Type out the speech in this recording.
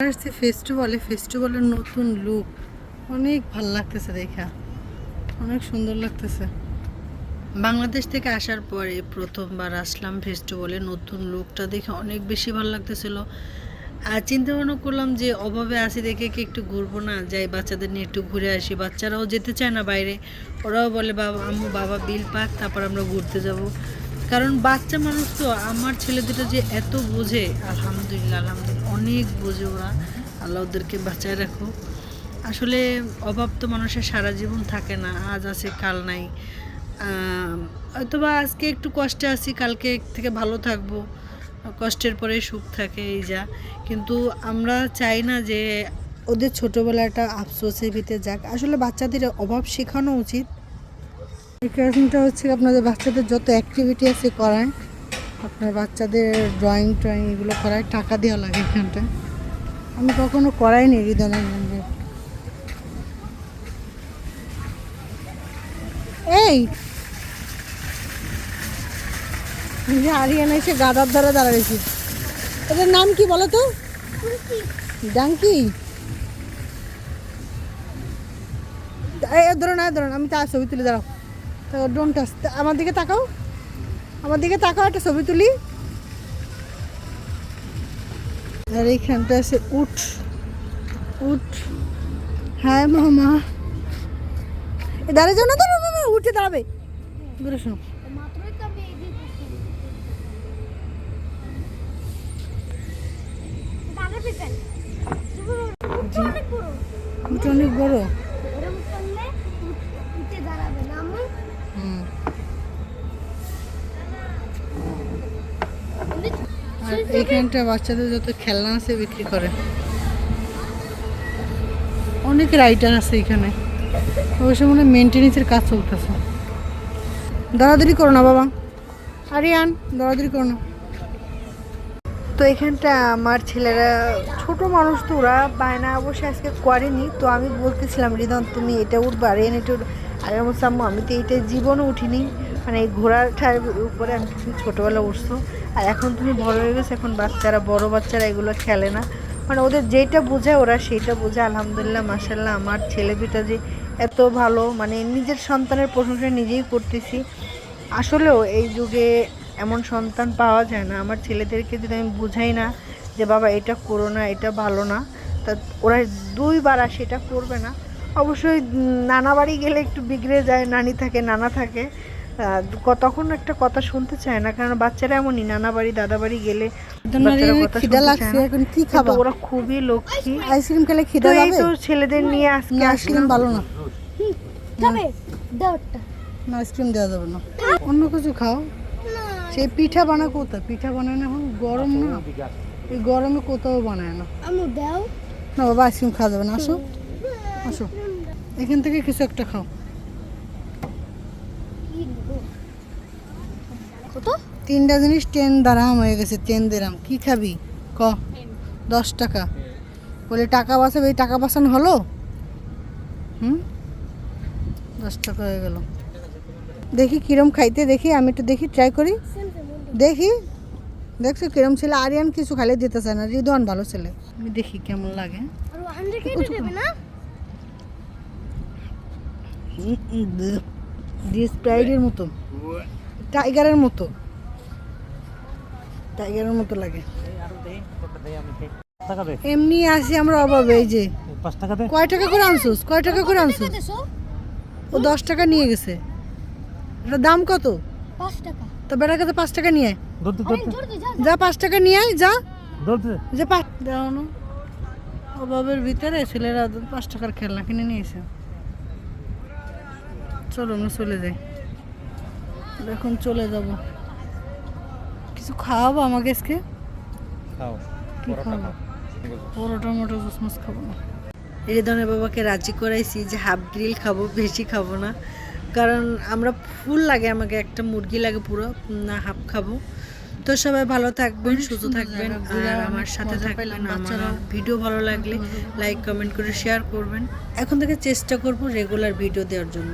আসছে ফেস্টিভ্যালে ফেস্টিভ্যালের নতুন লুক অনেক ভালো লাগতেছে দেখা। অনেক সুন্দর লাগতেছে। বাংলাদেশ থেকে আসার পরে প্রথমবার আসলাম ফেস্টিভ্যালে নতুন লুকটা দেখে অনেক বেশি ভালো লাগতেছিল। আর চিন্তা ভাবনা করলাম যে, অভাবে আসি দেখে কি একটু ঘুরবো না? যাই, বাচ্চাদের নিয়ে একটু ঘুরে আসি। বাচ্চারাও যেতে চায় না বাইরে। ওরাও বলে, বাবা, আম্মু, বাবা, বিল পাক, তারপর আমরা ঘুরতে যাব। কারণ বাচ্চা মানুষ তো, আমার ছেলে দুটো যে এত বোঝে, আলহামদুলিল্লাহ আলহামদুলিল্লাহ, অনেক বোঝে ওরা। আল্লাহ ওদেরকে বাঁচায় রাখো। আসলে অভাব তো মানুষের সারা জীবন থাকে না, আজ আছে, কাল নাই। হয়তোবা আজকে একটু কষ্টে আছি, কালকে থেকে ভালো থাকব, কষ্টের পরে সুখ থাকে, এই যা। কিন্তু আমরা চাই না যে ওদের ছোটোবেলাটা আফসোসের ভিতরে যাক। আসলে বাচ্চাদের অভাব শেখানো উচিত। কারণটা হচ্ছে আপনাদের বাচ্চাদের যত অ্যাক্টিভিটি আছে করায় আপনার বাচ্চাদের ড্রয়িং ট্রয়িং এগুলো করায় টাকা দেওয়া লাগে এখানটা। আমি কখনো করাইনি হৃদয়নন্দনের এই! এই যে আরিয়ানা এসে গাদার দ্বারা দাঁড়াইছে। এটার নাম কি বলো তো? ডাঙ্কি ধরো না ধরো আমি তার ছবি তুলে দাঁড়াও। তো ডোন্ট টাচ আমার দিকে তাকাও। আমার দিকে তাকাও একটা ছবি তুলি। আর এইখানটা আছে উঠ উঠ হ্যাঁ মামা। এ দাঁড়ো না না, উঠে দাঁড়াবে। দূরে শোনো। তো অনেক বড়। এইখানটা বাচ্চাদের যত খেলনা আছে বিক্রি করে। অনেক রাইটার আছে এখানে। অবশ্য মনে হয় কাজ চলতেছে। দাদাদি করো না বাবা। আরে আন দাদাদি করো না। তো এখানটা আমার ছেলেরা ছোট মানুষ তো ওরা বায়না অবশ্যই আজকে করেনি। তো আমি বলতেছিলাম রিদন তুমি এটা উঠবে আরিয়ান এটা উঠবে আর আমি বলছি, আমি তো এইটা জীবনও উঠিনি। মানে এই ঘোড়াটার উপরে আমি তুমি ছোটোবেলা উঠছো। আর এখন তুমি বড় হয়ে গেছো এখন বাচ্চারা বড় বাচ্চারা এগুলো খেলে না। মানে ওদের যেটা বোঝায় ওরা সেটা বোঝায়। আলহামদুলিল্লাহ মাসাল্লাহ আমার ছেলে দুটা যে এত ভালো মানে নিজের সন্তানের প্রশংসা নিজেই করতেছি। আসলেও এই যুগে এমন সন্তান পাওয়া যায় না। আমার ছেলেদেরকে যদি আমি বুঝাই না যে বাবা এটা করো না এটা ভালো না। তা ওরা দুইবার আর সেটা করবে না। অবশ্যই নানা বাড়ি গেলে একটু বিগড়ে যায় নানি থাকে নানা থাকে। তখন একটা কথা শুনতে চায় না কারণ বাচ্চারা এমনই নানা বাড়ি দাদা বাড়ি গেলে ওরা খুবই লক্ষ্মী। আইসক্রিম খেলে খিদা এই তো ছেলেদের নিয়ে আজকে আইসক্রিম আসলাম। ভালো না। যাবে দেওয়ারটা না আইসক্রিম দেওয়া যাবে না। অন্য কিছু খাও। সেই পিঠা বানা কোথায়? পিঠা বানায় না এখন গরম না। এই গরমে কোথাও বানায় না। আমি দাও। না বাবা আইসক্রিম খাওয়া যাবে না আসো। আসো। এখান থেকে কিছু একটা খাও। কত? তিনটা জিনিস টেন দারাম হয়ে গেছে টেন দিরাম। কি খাবি? ক। দশ টাকা। বলে টাকা বাঁচাবে এই টাকা বাঁচানো হলো? হুম? দশ টাকা হয়ে গেল। দেখি কিরম খাইতে দেখি আমি একটু দেখি ট্রাই করি। দেখি। দেখছ কিরম ছেলে। আরিয়ান কিছু খালি দিতে চায় না। রিদওয়ান ভালো ছেলে। আমি দেখি কেমন লাগে। স্প্রাইটের মতো। টাইগারের মতো। টাইগারের মতো লাগে। এমনি আসি আমরা অভাবে এই যে। পাঁচ টাকা দে কয় টাকা করে আনছোস? কয় টাকা করে আনছোস? দেশো ও দশ টাকা নিয়ে গেছে। এটা দাম কত? পাঁচ টাকা। তো বেটার কাছে পাঁচ টাকা নিয়ে যা যা। পাঁচ টাকা নিয়ে আয় যা। যে পাঁচ দাও না। অভাবের ভিতরে ছেলেরা পাঁচ টাকার খেলনা কিনে নিয়েছে। চলো আমরা চলে যাই। এখন চলে যাব। কিছু খাওয়াবো আমাকে আজকে? খাও পরোটা মোটো জুসমুস খাব না। রিদনের বাবাকে রাজি করাইছি যে হাফ গ্রিল খাব বেশি খাব না। কারণ আমরা ফুল লাগে আমাকে একটা মুরগি লাগে পুরো না হাফ খাব। তো সবাই ভালো থাকবেন সুস্থ থাকবেন আর আমার সাথে থাকবেন আমার ভিডিও ভালো লাগলে লাইক কমেন্ট করে শেয়ার করবেন। এখন থেকে চেষ্টা করব রেগুলার ভিডিও দেওয়ার জন্য।